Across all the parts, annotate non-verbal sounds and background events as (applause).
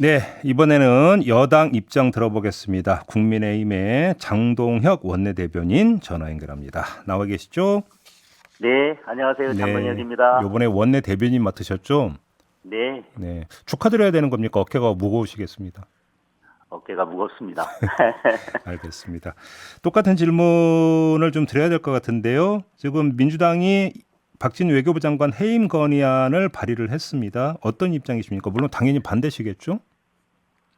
네, 이번에는 여당 입장 들어보겠습니다. 국민의힘의 장동혁 원내대변인 전화 연결합니다. 나와 계시죠? 네, 안녕하세요. 장건혁입니다. 이번에 원내 대변인 맡으셨죠? 네, 네. 축하드려야 되는 겁니까? 어깨가 무거우시겠습니다. 어깨가 무겁습니다. (laughs) 알겠습니다. 똑같은 질문을 좀 드려야 될 것 같은데요. 지금 민주당이 박진 외교부 장관 해임 건의안을 발의를 했습니다. 어떤 입장이십니까? 물론 당연히 반대시겠죠?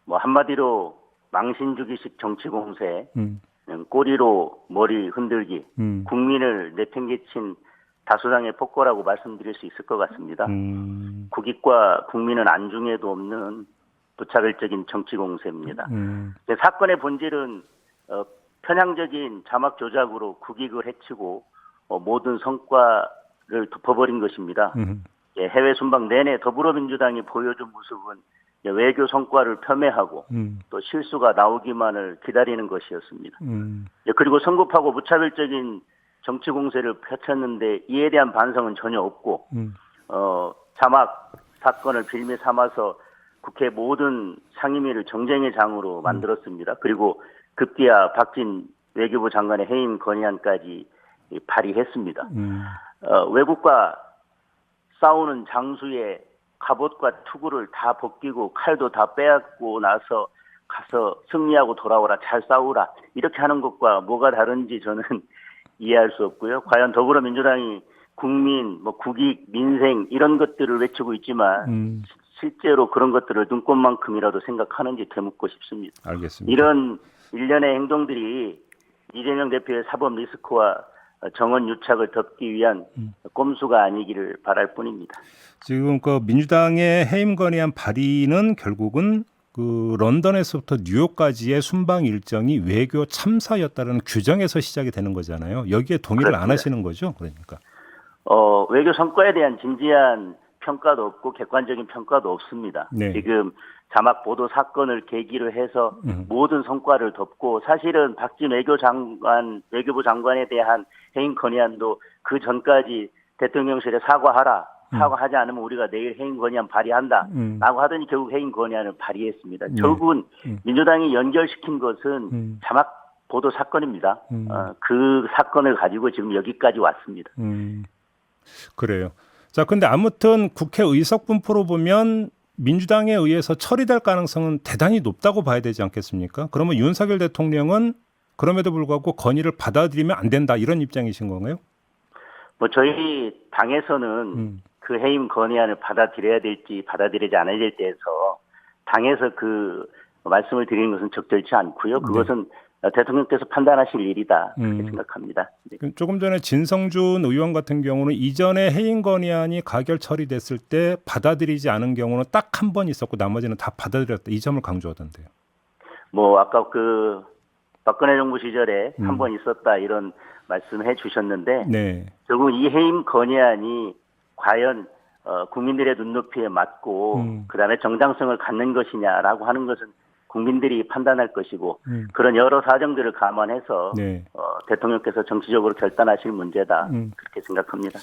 뭐 한마디로 망신주기식 정치 공세, 음, 꼬리로 머리 흔들기, 음, 국민을 내팽개친 다수당의 폭거라고 말씀드릴 수 있을 것 같습니다. 음, 국익과 국민은 안중에도 없는 부차별적인 정치 공세입니다. 음, 사건의 본질은 어, 편향적인 자막 조작으로 국익을 해치고 어, 모든 성과를 덮어버린 것입니다. 음, 예, 해외 순방 내내 더불어민주당이 보여준 모습은 예, 외교 성과를 폄훼하고 음, 또 실수가 나오기만을 기다리는 것이었습니다. 음, 예, 그리고 성급하고 무차별적인 정치 공세를 펼쳤는데 이에 대한 반성은 전혀 없고 음, 어, 자막 사건을 빌미 삼아서 국회 모든 상임위를 정쟁의 장으로 만들었습니다. 그리고 급기야 박진 외교부 장관의 해임 건의안까지 이, 발의했습니다. 음, 어, 외국과 싸우는 장수에 갑옷과 투구를 다 벗기고 칼도 다 빼앗고 나서 가서 승리하고 돌아오라 잘 싸우라 이렇게 하는 것과 뭐가 다른지 저는 (laughs) 이해할 수 없고요. 과연 더불어민주당이 국민, 뭐 국익, 민생 이런 것들을 외치고 있지만 음, 실제로 그런 것들을 눈꽃만큼이라도 생각하는지 되묻고 싶습니다. 알겠습니다. 이런 일련의 행동들이 이재명 대표의 사법 리스크와 정원 유착을 덮기 위한 꼼수가 아니기를 바랄 뿐입니다. 지금 그 민주당의 해임 건의안 발의는 결국은 그 런던에서부터 뉴욕까지의 순방 일정이 외교 참사였다는 규정에서 시작이 되는 거잖아요. 여기에 동의를 안 그렇습니다. 하시는 거죠, 그러니까. 어, 외교 성과에 대한 진지한 평가도 없고 객관적인 평가도 없습니다. 네. 지금 자막 보도 사건을 계기로 해서 음. 모든 성과를 덮고 사실은 박진 외교 장관 외교부 장관에 대한 해임 건의안도 그 전까지 대통령실에 사과하라. 사과하지 않으면 우리가 내일 해임 건의안 발의한다. 음. 라고 하더니 결국 해임 건의안을 발의했습니다. 네. 결국은 음. 민주당이 연결시킨 것은 음. 자막 보도 사건입니다. 음. 어, 그 사건을 가지고 지금 여기까지 왔습니다. 음, 그래요. 자, 근데 아무튼 국회 의석 분포로 보면 민주당에 의해서 처리될 가능성은 대단히 높다고 봐야 되지 않겠습니까? 그러면 윤석열 대통령은 그럼에도 불구하고 건의를 받아들이면 안 된다 이런 입장이신 건가요? 뭐 저희 당에서는 음. 그 해임 건의안을 받아들여야 될지 받아들이지 않아야 될지 해서 당에서 그 말씀을 드리는 것은 적절치 않고요. 그것은 대통령께서 판단하실 일이다 그렇게 음. 생각합니다. 네. 그 조금 전에 진성준 의원 같은 경우는 이전에 해임 건의안이 가결 처리됐을 때 받아들이지 않은 경우는 딱 한 번 있었고 나머지는 다 받아들였다 이 점을 강조하던데요. 뭐 아까 그 박근혜 정부 시절에 음. 한번 있었다 이런 말씀해 주셨는데 네. 결국 이 해임 건의안이 과연 어, 국민들의 눈높이에 맞고 음. 그다음에 정당성을 갖는 것이냐라고 하는 것은 국민들이 판단할 것이고 음. 그런 여러 사정들을 감안해서 네. 어, 대통령께서 정치적으로 결단하실 문제다 음. 그렇게 생각합니다.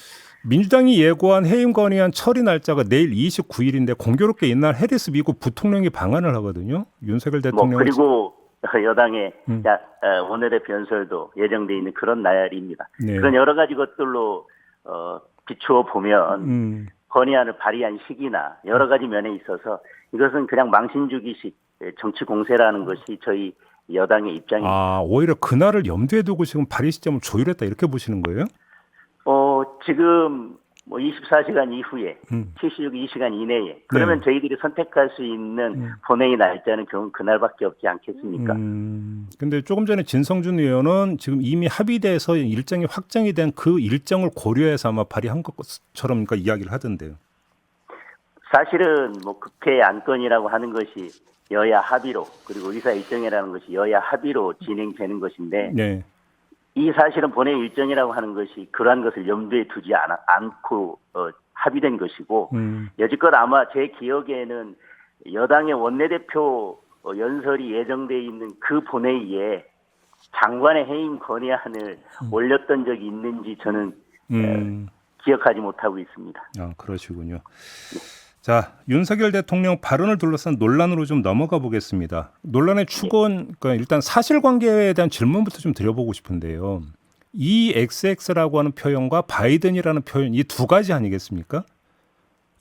민주당이 예고한 해임 건의안 처리 날짜가 내일 29일인데 공교롭게 이날 해리스 미국 부통령이 방한을 하거든요. 윤석열 뭐 대통령 그리고 (laughs) 여당의 음. 야, 어, 원내대표 연설도 예정돼 있는 그런 날입니다. 네. 그런 여러 가지 것들로 어, 비추어 보면 음, 건의안을 발의한 시기나 여러 가지 면에 있어서 이것은 그냥 망신주기식 정치 공세라는 것이 저희 여당의 입장입니다. 아 오히려 그날을 염두에 두고 지금 발의 시점을 조율했다 이렇게 보시는 거예요? 어, 지금 뭐 24시간 이후에 음. 72시간 이내에 그러면 네. 저희들이 선택할 수 있는 음. 본회의 날짜는 결국 그날밖에 없지 않겠습니까? 음, 근데 조금 전에 진성준 의원은 지금 이미 합의돼서 일정이 확정이 된 그 일정을 고려해서 아마 발의한 것처럼 그러니까 이야기를 하던데요. 사실은 뭐 국회 안건이라고 하는 것이 여야 합의로 그리고 의사 일정이라는 것이 여야 합의로 진행되는 것인데 네. 이 사실은 본회의 일정이라고 하는 것이 그러한 것을 염두에 두지 않, 않고 어, 합의된 것이고 음, 여지껏 아마 제 기억에는 여당의 원내대표 어, 연설이 예정돼 있는 그 본회의에 장관의 해임 건의안을 올렸던 적이 있는지 저는 음. 기억하지 못하고 있습니다. 아, 그러시군요. 자, 윤석열 대통령 발언을 둘러싼 논란으로 좀 넘어가 보겠습니다. 논란의 축은 그러니까 일단 사실관계에 대한 질문부터 좀 드려보고 싶은데요. 이 XX라고 하는 표현과 바이든이라는 표현 이 두 가지 아니겠습니까?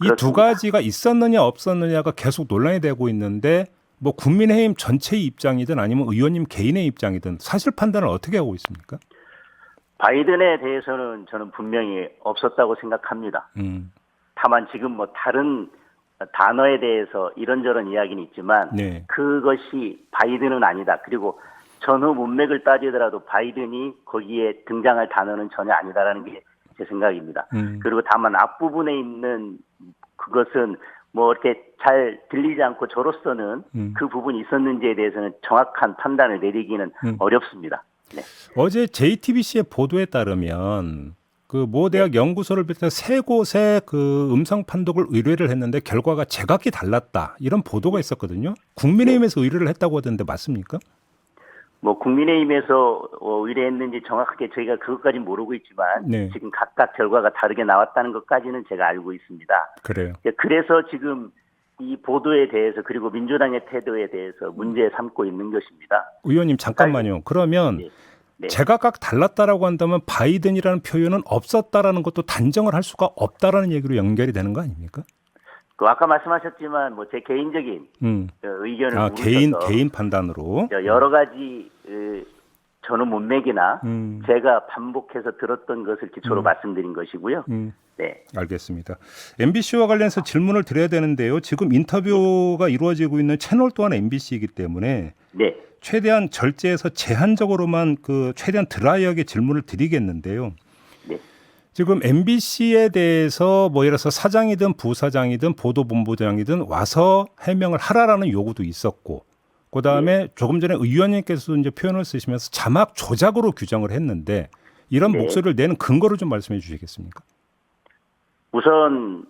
이 두. 가지가 있었느냐 없었느냐가 계속 논란이 되고 있는데 뭐 국민의힘 전체의 입장이든 아니면 의원님 개인의 입장이든 사실 판단을 어떻게 하고 있습니까? 바이든에 대해서는 저는 분명히 없었다고 생각합니다. 음, 다만 지금 뭐 다른 단어에 대해서 이런저런 이야기는 있지만 네. 그것이 바이든은 아니다. 그리고 전후 문맥을 따지더라도 바이든이 거기에 등장할 단어는 전혀 아니다라는 게 제 생각입니다. 음, 그리고 다만 앞부분에 있는 그것은 뭐 이렇게 잘 들리지 않고 저로서는 음. 그 부분이 있었는지에 대해서는 정확한 판단을 내리기는 음. 어렵습니다. 네. 어제 JTBC의 보도에 따르면 그 모 대학 연구소를 비롯해 세 곳에 그 음성 판독을 의뢰를 했는데 결과가 제각기 달랐다 이런 보도가 있었거든요. 국민의힘에서 의뢰를 했다고 하던데 맞습니까? 뭐 국민의힘에서 어, 의뢰했는지 정확하게 저희가 그것까지 모르고 있지만 네. 지금 각각 결과가 다르게 나왔다는 것까지는 제가 알고 있습니다. 그래요. 예, 그래서 지금 이 보도에 대해서 그리고 민주당의 태도에 대해서 문제 삼고 있는 것입니다. 의원님 잠깐만요. 그러면 네. 네. 제각각 달랐다라고 한다면 바이든이라는 표현은 없었다라는 것도 단정을 할 수가 없다라는 얘기로 연결이 되는 거 아닙니까? 그 아까 말씀하셨지만 뭐 제 개인적인 음. 어, 의견을 아 개인 개인 판단으로. 여러 가지 어, 전후 문맥이나 음. 제가 반복해서 들었던 것을 기초로 말씀드린 것이고요. 음. 네. 알겠습니다. MBC와 관련해서 질문을 드려야 되는데요. 지금 인터뷰가 이루어지고 있는 채널 또한 MBC이기 때문에 네. 최대한 절제해서 제한적으로만 그 최대한 드라이하게 질문을 드리겠는데요. 네. 지금 MBC에 대해서 뭐 예를 들어서 사장이든 부사장이든 보도본부장이든 와서 해명을 하라라는 요구도 있었고 그 다음에 조금 전에 의원님께서도 이제 표현을 쓰시면서 자막 조작으로 규정을 했는데 이런 네. 목소리를 내는 근거를 좀 말씀해 주시겠습니까? 우선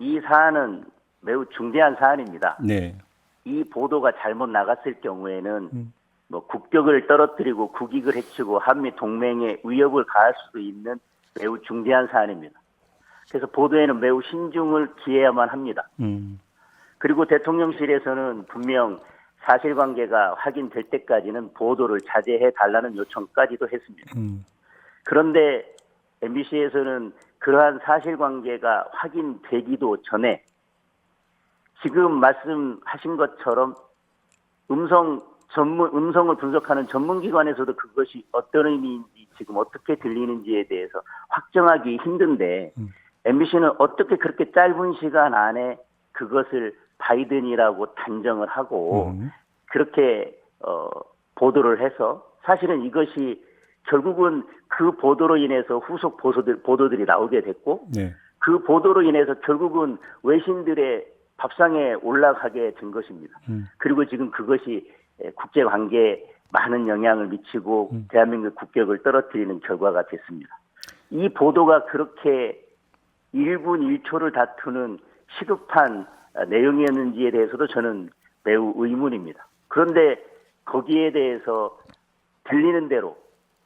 이 사안은 매우 중대한 사안입니다. 네. 이 보도가 잘못 나갔을 경우에는 음. 뭐 국격을 떨어뜨리고 국익을 해치고 한미 동맹에 위협을 가할 수도 있는 매우 중대한 사안입니다. 그래서 보도에는 매우 신중을 기해야만 합니다. 음. 그리고 대통령실에서는 분명 사실관계가 확인될 때까지는 보도를 자제해 달라는 요청까지도 했습니다. 음. 그런데 MBC에서는 그러한 사실관계가 확인되기도 전에 지금 말씀하신 것처럼 음성 전문 음성을 분석하는 전문 기관에서도 그것이 어떤 의미인지 지금 어떻게 들리는지에 대해서 확정하기 힘든데 음. MBC는 어떻게 그렇게 짧은 시간 안에 그것을 바이든이라고 단정을 하고 음. 그렇게 어, 보도를 해서 사실은 이것이 결국은 그 보도로 인해서 후속 보도들, 보도들이 나오게 됐고 네. 그 보도로 인해서 결국은 외신들의 밥상에 올라가게 된 것입니다. 음. 그리고 지금 그것이 에, 국제 관계에 많은 영향을 미치고 음. 대한민국 국격을 떨어뜨리는 결과가 됐습니다. 이 보도가 그렇게 1분 1초를 다투는 시급한 아, 내용이었는지에 대해서도 저는 매우 의문입니다. 그런데 거기에 대해서 들리는 대로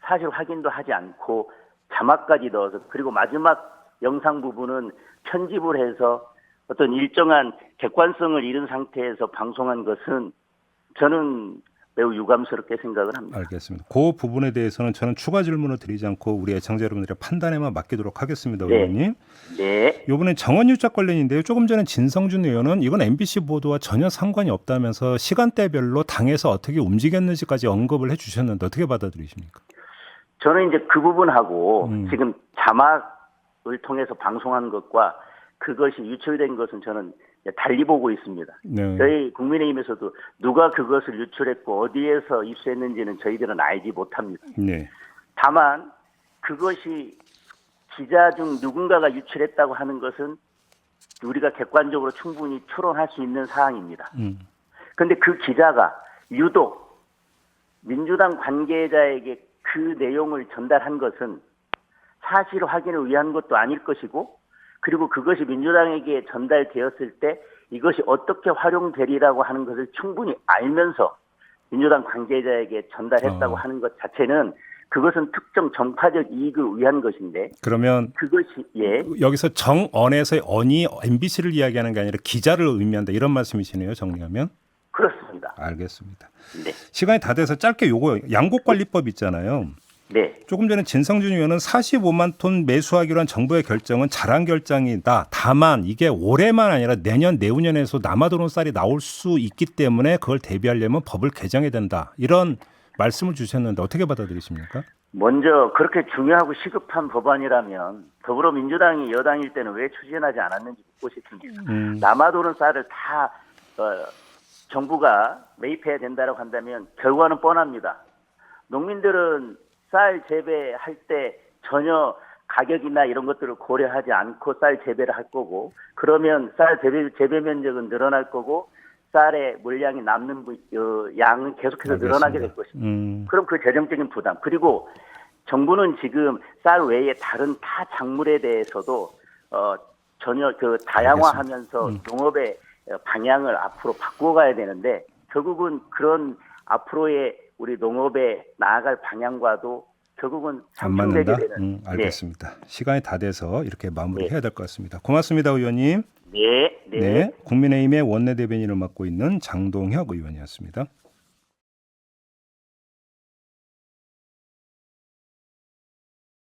사실 확인도 하지 않고 자막까지 넣어서 그리고 마지막 영상 부분은 편집을 해서 어떤 일정한 객관성을 잃은 상태에서 방송한 것은 저는 매우 유감스럽게 생각을 합니다. 알겠습니다. 그 부분에 대해서는 저는 추가 질문을 드리지 않고 우리 애청자 여러분들의 판단에만 맡기도록 하겠습니다, 네. 의원님. 네. 이번엔 정원 유착 관련인데요. 조금 전에 진성준 의원은 이건 MBC 보도와 전혀 상관이 없다면서 시간대별로 당에서 어떻게 움직였는지까지 언급을 해주셨는데 어떻게 받아들이십니까? 저는 이제 그 부분하고 음. 지금 자막을 통해서 방송한 것과 그것이 유출된 것은 저는 달리 보고 있습니다. 네. 저희 국민의힘에서도 누가 그것을 유출했고 어디에서 입수했는지는 저희들은 알지 못합니다. 네. 다만 그것이 기자 중 누군가가 유출했다고 하는 것은 우리가 객관적으로 충분히 추론할 수 있는 사항입니다. 음. 근데 그 기자가 유독 민주당 관계자에게 그 내용을 전달한 것은 사실 확인을 위한 것도 아닐 것이고 그리고 그것이 민주당에게 전달되었을 때 이것이 어떻게 활용되리라고 하는 것을 충분히 알면서 민주당 관계자에게 전달했다고 어. 하는 것 자체는 그것은 특정 정파적 이익을 위한 것인데 그러면 그것이 예 여기서 정언에서의 언이 MBC를 이야기하는 게 아니라 기자를 의미한다 이런 말씀이시네요. 정리하면 그렇습니다. 알겠습니다. 네, 시간이 다 돼서 짧게 요거 양곡관리법 있잖아요. 네, 조금 전에 진성준 의원은 45만 톤 매수하기로 한 정부의 결정은 잘한 결정이다. 다만 이게 올해만 아니라 내년 내후년에서 남아도는 쌀이 나올 수 있기 때문에 그걸 대비하려면 법을 개정해야 된다. 이런 말씀을 주셨는데 어떻게 받아들이십니까? 먼저 그렇게 중요하고 시급한 법안이라면 더불어민주당이 여당일 때는 왜 추진하지 않았는지 묻고 싶습니다. 음, 남아도는 쌀을 다 어, 정부가 매입해야 된다고 한다면 결과는 뻔합니다. 농민들은 쌀 재배할 때 전혀 가격이나 이런 것들을 고려하지 않고 쌀 재배를 할 거고 그러면 쌀 재배, 재배 면적은 늘어날 거고 쌀의 물량이 남는 부- 어, 양은 계속해서 늘어나게 될 것입니다. 음, 그럼 그 재정적인 부담. 그리고 정부는 지금 쌀 외에 다른 타 작물에 대해서도 어 전혀 그 다양화하면서 농업의 어, 방향을 앞으로 바꿔 가야 되는데 결국은 그런 앞으로의 우리 농업에 나아갈 방향과도 결국은 안 맞는다. 되는 음, 알겠습니다. 시간이 다 돼서 이렇게 마무리해야 될 것 같습니다. 고맙습니다, 의원님. 네, 네. 네, 국민의힘의 원내대변인을 맡고 있는 장동혁 의원이었습니다.